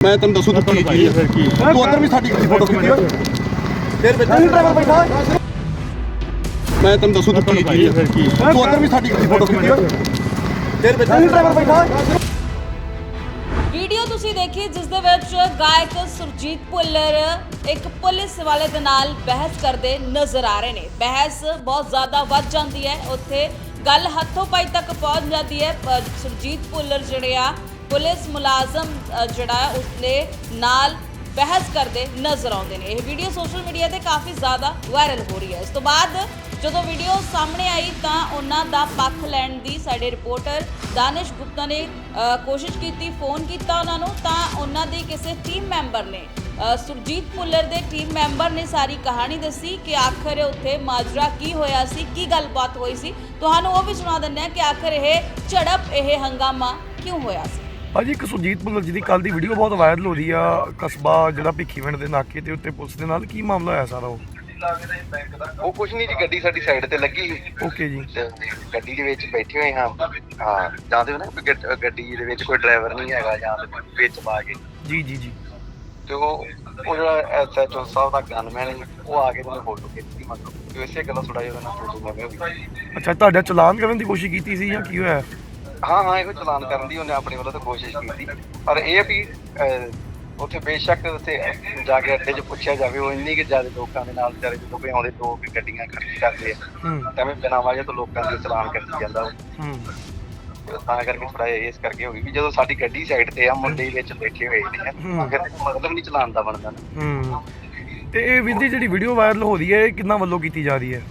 ਮੈਂ ਤੈਨੂੰ ਦੱਸੂ ਤੂੰ ਕੀ ਕੀ ਫਿਰ ਕੀ? ਤੂੰ ਅੰਦਰ ਵੀ ਸਾਡੀ ਫੋਟੋ ਖਿੱਚੀ ਫਿਰ ਵਿੱਚ ਡਰਾਈਵਰ ਬੈਠਾ। ਮੈਂ ਤੈਨੂੰ ਦੱਸੂ ਤੂੰ ਕੀ ਕੀ ਫਿਰ ਕੀ? ਤੂੰ ਅੰਦਰ ਵੀ ਸਾਡੀ ਫੋਟੋ ਖਿੱਚੀ ਫਿਰ ਵਿੱਚ ਡਰਾਈਵਰ ਬੈਠਾ। ਵੀਡੀਓ ਤੁਸੀਂ ਦੇਖੀ ਜਿਸ ਦੇ ਵਿੱਚ ਗਾਇਕ ਸੁਰਜੀਤ ਭੁੱਲਰ ਇੱਕ ਪੁਲਿਸ ਵਾਲੇ ਦੇ ਨਾਲ ਬਹਿਸ ਕਰਦੇ ਨਜ਼ਰ ਆ ਰਹੇ ਨੇ। ਬਹਿਸ ਬਹੁਤ ਜ਼ਿਆਦਾ ਵੱਧ ਜਾਂਦੀ ਹੈ। ਉੱਥੇ ਗੱਲ ਹੱਥੋਂ ਪਾਈ ਤੱਕ ਪਹੁੰਚ ਜਾਂਦੀ ਹੈ ਪ- ਸੁਰਜੀਤ ਭੁੱਲਰ ਜਿਹੜੇ ਆ ਪੁਲਿਸ ਮੁਲਾਜ਼ਮ ਜਿਹੜਾ ਹੈ, ਉਸਦੇ ਨਾਲ ਬਹਿਸ ਕਰਦੇ ਨਜ਼ਰ ਆਉਂਦੇ ਨੇ। ਇਹ ਵੀਡੀਓ ਸੋਸ਼ਲ ਮੀਡੀਆ ਤੇ ਕਾਫੀ ਜ਼ਿਆਦਾ ਵਾਇਰਲ ਹੋ ਰਹੀ ਹੈ। ਇਸ ਤੋਂ ਬਾਅਦ ਜਦੋਂ ਵੀਡੀਓ ਸਾਹਮਣੇ ਆਈ ਤਾਂ ਉਹਨਾਂ ਦਾ ਪੱਖ ਲੈਣ ਦੀ ਸਾਡੇ ਰਿਪੋਰਟਰ ਦਾਨਿਸ਼ ਗੁਪਤਾ ਨੇ ਕੋਸ਼ਿਸ਼ ਕੀਤੀ, ਫੋਨ ਕੀਤਾ ਉਹਨਾਂ ਨੂੰ ਤਾਂ ਉਹਨਾਂ ਦੇ ਕਿਸੇ ਟੀਮ ਮੈਂਬਰ ਨੇ ਸੁਰਜੀਤ ਭੁੱਲਰ ਦੇ ਟੀਮ ਮੈਂਬਰ ਨੇ ਸਾਰੀ ਕਹਾਣੀ ਦੱਸੀ ਕਿ ਆਖਰ ਉੱਥੇ ਮਾਜਰਾ ਕੀ ਹੋਇਆ ਸੀ, ਕੀ ਗੱਲਬਾਤ ਹੋਈ ਸੀ। ਤੁਹਾਨੂੰ ਉਹ ਵੀ ਸੁਣਾ ਦਿੰਦੇ ਆ ਕਿ ਆਖਰ ਇਹ ਝੜਪ, ਇਹ ਹੰਗਾਮਾ ਕਿਉਂ ਹੋਇਆ ਸੀ? ਭਾਜੀ ਇੱਕ ਸੁਜੀਤ ਭੁੱਲਰ ਜੀ ਦੀ ਕੱਲ ਦੀ ਵੀਡੀਓ ਬਹੁਤ ਵਾਇਰਲ ਹੋ ਰਹੀ ਆ ਕਸਬਾ ਜਿਹੜਾ ਭਿੱਖੀਵਿੰਡ ਦੇ ਨਾਕੇ ਤੇ ਉੱਤੇ ਪੁਲਿਸ ਦੇ ਨਾਲ ਕੀ ਮਾਮਲਾ ਹੋਇਆ ਸਾਰਾ ਉਹ? ਉਹ ਕੁਛ ਨਹੀਂ ਜੀ ਗੱਡੀ ਸਾਡੀ ਸਾਈਡ ਤੇ ਲੱਗੀ ਸੀ। ਓਕੇ ਜੀ। ਗੱਡੀ ਦੇ ਵਿੱਚ ਬੈਠੇ ਹੋਏ ਹਾਂ। ਹਾਂ ਜਾਂਦੇ ਹੋ ਨਾ ਗੱਡ- ਦੇ ਵਿੱਚ ਕੋਈ ਡਰਾਈਵਰ ਨਹੀਂ ਹੈਗਾ ਜਾਂ ਵਿੱਚ ਪਾ ਕੇ। ਜੀ ਜੀ ਜੀ। ਤੇ ਉਹ ਉਹ ਜਿਹੜਾ ਐਸਐਚਓ ਸਾਹਿਬ ਦਾ ਗਨਮੈਨ ਉਹ ਆ ਕੇ ਉਹਨੇ ਫੋਟੋ ਖਿੱਚੀ ਮਤਲਬ। ਤੇ ਇਸੇ ਗੱਲੋਂ ਥੋੜਾ ਜਿਹਾ ਫੋਟੋ ਹੋਈ ਅੱਛਾ ਤੁਹਾਡਾ ਚਲਾਨ ਕਰਨ ਦੀ ਕੋਸ਼ਿਸ਼ ਕੀਤੀ ਸੀ ਜਾਂ ਕੀ ਹੋਇਆ? ਹਾਂ ਹਾਂ ਇਹੋ ਚਲਾਨ ਕਰਨ ਦੀ ਉਹਨੇ ਆਪਣੇ ਵੱਲੋਂ ਤਾਂ ਕੋਸ਼ਿਸ਼ ਕੀਤੀ। ਪਰ ਇਹ ਵੀ ਉੱਥੇ ਬੇਸ਼ੱਕ ਉੱਥੇ ਜਾ ਕੇ ਅੱਡੇ 'ਚ ਪੁੱਛਿਆ ਜਾਵੇ ਉਹ ਇੰਨੀ ਕਿ ਜ਼ਿਆਦਾ ਲੋਕਾਂ ਦੇ ਨਾਲ ਵਿਚਾਰੇ ਜਦੋਂ ਕੋਈ ਆਉਂਦੇ ਦੋ ਕੁ ਗੱਡੀਆਂ ਖੜੀ ਕਰਦੇ ਆ। ਤਾਂ ਵੀ ਬਿਨਾਂ ਵਜ੍ਹਾ ਤੋਂ ਲੋਕਾਂ ਦੇ ਚਲਾਨ ਕੱਟੀ ਜਾਂਦਾ ਉਹ। ਹੂੰ। ਤਾਂ ਕਰਕੇ ਥੋੜਾ ਇਸ ਕਰਕੇ ਹੋ ਗਈ ਵੀ ਜਦੋਂ ਸਾਡੀ ਗੱਡੀ ਸਾਈਡ ਤੇ ਆ ਮੁੰਡੇ ਵਿੱਚ ਬੈਠੇ ਹੋਏ ਨੇ। ਫਿਰ ਮਤਲਬ ਨਹੀਂ ਚਲਾਉਣ ਦਾ ਬਣਦਾ ਨਾ। ਹੂੰ। ਤੇ ਇਹ ਦੀ ਜਿਹੜੀ ਵੀਡੀਓ ਵਾਇਰਲ ਹੋ ਰਹੀ ਹੈ ਇਹ ਕਿੰਨਾ ਵੱਲੋਂ ਕੀਤੀ ਜਾ ਰਹੀ ਹੈ?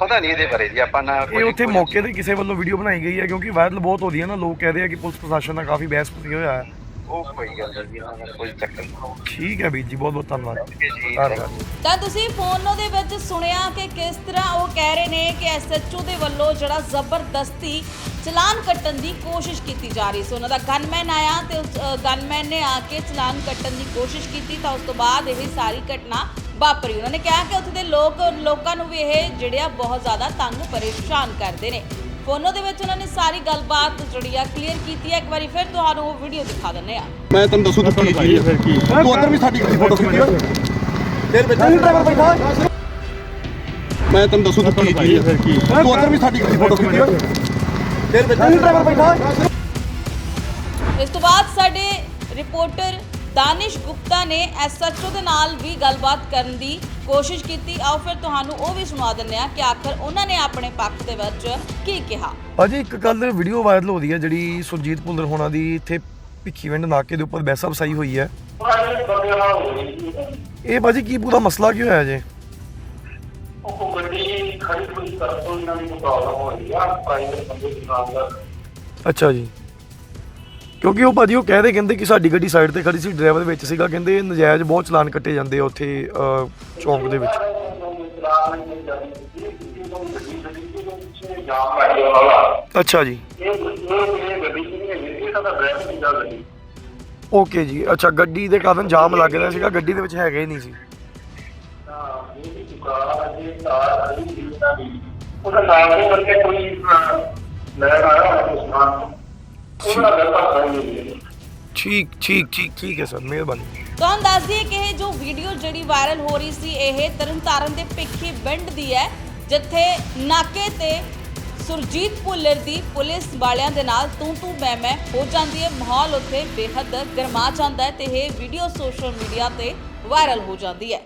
ਪਤਾ ਨਹੀਂ ਇਹਦੇ ਬਾਰੇ ਜੀ ਆਪਾਂ ਨਾ ਇਹ ਉੱਥੇ ਮੌਕੇ ਤੇ ਕਿਸੇ ਵੱਲੋਂ ਵੀਡੀਓ ਬਣਾਈ ਗਈ ਹੈ ਕਿਉਂਕਿ ਵਾਇਰਲ ਬਹੁਤ ਹੋ ਰਹੀ ਹੈ ਨਾ ਲੋਕ ਕਹਿ ਰਹੇ ਆ ਕਿ ਪੁਲਿਸ ਪ੍ਰਸ਼ਾਸਨ ਨਾਲ ਕਾਫੀ ਬਹਿਸ ਪੁੱਛੀ ਹੋਇਆ ਹੈ। ਉਹ ਕੋਈ ਗੱਲ ਨਹੀਂ ਦਾ ਕੋਈ ਚੱਕਰ ਨਹੀਂ। ਠੀਕ ਹੈ ਵੀਰ ਜੀ ਬਹੁਤ ਬਹੁਤ ਧੰਨਵਾਦ ਜੀ ਧੰਨਵਾਦ। ਤਾਂ ਤੁਸੀਂ ਫੋਨ ਦੇ ਵਿੱਚ ਸੁਣਿਆ ਕਿ ਕਿਸ ਤਰ੍ਹਾਂ ਉਹ ਕਹਿ ਰਹੇ ਨੇ ਕਿ ਐਸਐਚਓ ਦੇ ਵੱਲੋਂ ਜਿਹੜਾ ਜ਼ਬਰਦਸਤੀ ਚਲਾਨ ਕੱਟਣ ਦੀ ਕੋਸ਼ਿਸ਼ ਕੀਤੀ ਜਾ ਰਹੀ ਸੀ। ਉਹਨਾਂ ਦਾ ਗਨਮੈਨ ਆਇਆ ਤੇ ਉਸ ਗਨਮੈਨ ਨੇ ਆ ਕੇ ਚਲਾਨ ਕੱਟਣ ਦੀ ਕੋਸ਼ਿਸ਼ ਕੀਤੀ ਤਾਂ ਉਸ ਤੋਂ ਬਾਅਦ ਇਹ ਸਾਰੀ ਘਟਨਾ ਵਾਪਰੀ। ਉਹਨਾਂ ਨੇ ਕਿਹਾ ਕਿ ਉੱਥੇ ਦੇ ਲੋਕ ਲੋਕਾਂ ਨੂੰ ਵੀ ਇਹ ਜਿਹੜੇ ਆ ਬਹੁਤ ਜ਼ਿਆਦਾ ਤੰਗ ਪਰੇਸ਼ਾਨ ਕਰਦੇ ਨੇ। ਫੋਨੋ ਦੇ ਵਿੱਚ ਉਹਨਾਂ ਨੇ ਸਾਰੀ ਗੱਲਬਾਤ ਜਿਹੜੀ ਆ ਕਲੀਅਰ ਕੀਤੀ ਹੈ। ਇੱਕ ਵਾਰੀ ਫਿਰ ਤੁਹਾਨੂੰ ਉਹ ਵੀਡੀਓ ਦਿਖਾ ਦਿੰਦੇ ਆ ਮੈਂ ਤੈਨੂੰ ਦੱਸੂ ਤੂੰ ਕੀ ਕੀ ਫਿਰ ਕੀ? ਤੂੰ ਅੰਦਰ ਵੀ ਸਾਡੀ ਫੋਟੋ ਖਿੱਚੀ ਫਿਰ ਵਿੱਚ ਡਰਾਈਵਰ ਬੈਠਾ। ਮੈਂ ਤੈਨੂੰ ਦੱਸੂ ਤੂੰ ਕੀ ਕੀ ਫਿਰ ਕੀ? ਤੂੰ ਅੰਦਰ ਵੀ ਸਾਡੀ ਫੋਟੋ ਖਿੱਚੀ ਫਿਰ ਵਿੱਚ ਡਰਾਈਵਰ ਬੈਠਾ। ਇਸ ਤੋਂ ਬਾਅਦ ਸਾਡੇ ਰਿਪੋਰਟਰ ਦਾਨਿਸ਼ ਗੁਪਤਾ ਨੇ ਐਸਐਚਓ ਦੇ ਨਾਲ ਵੀ ਗੱਲਬਾਤ ਕਰਨ ਦੀ ਕੋਸ਼ਿਸ਼ ਕੀਤੀ। ਆਓ ਫਿਰ ਤੁਹਾਨੂੰ ਉਹ ਵੀ ਸੁਣਾ ਦਿੰਦੇ ਆ ਕਿ ਆਖਰ ਉਹਨਾਂ ਨੇ ਆਪਣੇ ਪੱਖ ਦੇ ਵਿੱਚ ਕੀ ਕਿਹਾ। ਭਾਜੀ ਇੱਕ ਕੱਲ ਵੀਡੀਓ ਵਾਇਰਲ ਹੋ ਰਹੀ ਹੈ ਜਿਹੜੀ ਸੁਰਜੀਤ ਭੁੱਲਰ ਹੋਣਾ ਦੀ ਇੱਥੇ ਭਿੱਖੀਵਿੰਡ ਨਾਕੇ ਦੇ ਉੱਪਰ ਬਹਿਸਾ ਵਸਾਈ ਹੋਈ ਹੈ। ਇਹ ਭਾਜੀ ਕੀ ਪੂਰਾ ਮਸਲਾ ਕੀ ਹੋਇਆ ਜੇ? ਉਹ ਗੱਡੀ ਖੜੀ ਹੋਈ ਕਰਤੋਂ ਇਹਨਾਂ ਨੂੰ ਪ੍ਰੋਬਲਮ ਹੋ ਰਹੀ ਆ ਪ੍ਰਾਈਵੇਟ ਬੰਦੇ ਦੇ ਨਾਲ ਦਾ ਅੱਛਾ ਜੀ। ਕਿਉਂਕਿ ਉਹ ਭਾਜੀ ਉਹ ਕਹਿ ਰਹੇ ਕਹਿੰਦੇ ਕਿ ਸਾਡੀ ਗੱਡੀ ਸਾਈਡ ਤੇ ਖੜੀ ਸੀ ਡਰਾਈਵਰ ਵਿੱਚ ਸੀਗਾ ਕਹਿੰਦੇ ਨਜਾਇਜ਼ ਬਹੁਤ ਚਲਾਨ ਕੱਟੇ ਜਾਂਦੇ ਆ ਉੱਥੇ ਅਹ, ਚੌਂਕ ਦੇ ਵਿੱਚ। ਅੱਛਾ ਜੀ। ਓਕੇ ਜੀ ਅੱਛਾ ਗੱਡੀ ਦੇ ਕਾਰਨ ਜਾਮ ਲੱਗ ਰਿਹਾ ਸੀਗਾ ਗੱਡੀ ਦੇ ਵਿੱਚ ਹੈਗਾ ਹੀ ਨਹੀਂ ਸੀ। ਉਹਦਾ ਨਾਮ ਨਹੀਂ ਕਰਕੇ ਕੋਈ ਲੈ ਆਇਆ ਉਸ ਨਾਮ ਠੀਕ ਠੀਕ ਠੀਕ ਠੀਕ ਹੈ ਸਰ ਮਿਹਰਬਾਨੀ। ਤੁਹਾਨੂੰ ਦੱਸ ਦਈਏ ਕਿ ਇਹ ਜੋ ਵੀਡੀਓ ਜਿਹੜੀ ਵਾਇਰਲ ਹੋ ਰਹੀ ਸੀ ਇਹ ਤਰਨਤਾਰਨ ਦੇ ਭਿੱਖੀ ਪਿੰਡ ਦੀ ਹੈ ਜਿੱਥੇ ਨਾਕੇ ਤੇ ਸੁਰਜੀਤ ਭੁੱਲਰ ਦੀ ਪੁਲਿਸ ਵਾਲਿਆਂ ਦੇ ਨਾਲ ਤੂੰ ਤੂੰ ਮੈਂ ਮੈਂ ਹੋ ਜਾਂਦੀ ਹੈ। ਮਾਹੌਲ ਉੱਥੇ ਬੇਹੱਦ ਗਰਮਾ ਜਾਂਦਾ ਹੈ ਤੇ ਇਹ ਵੀਡੀਓ ਸੋਸ਼ਲ ਮੀਡੀਆ ਤੇ ਵਾਇਰਲ ਹੋ ਜਾਂਦੀ ਹੈ।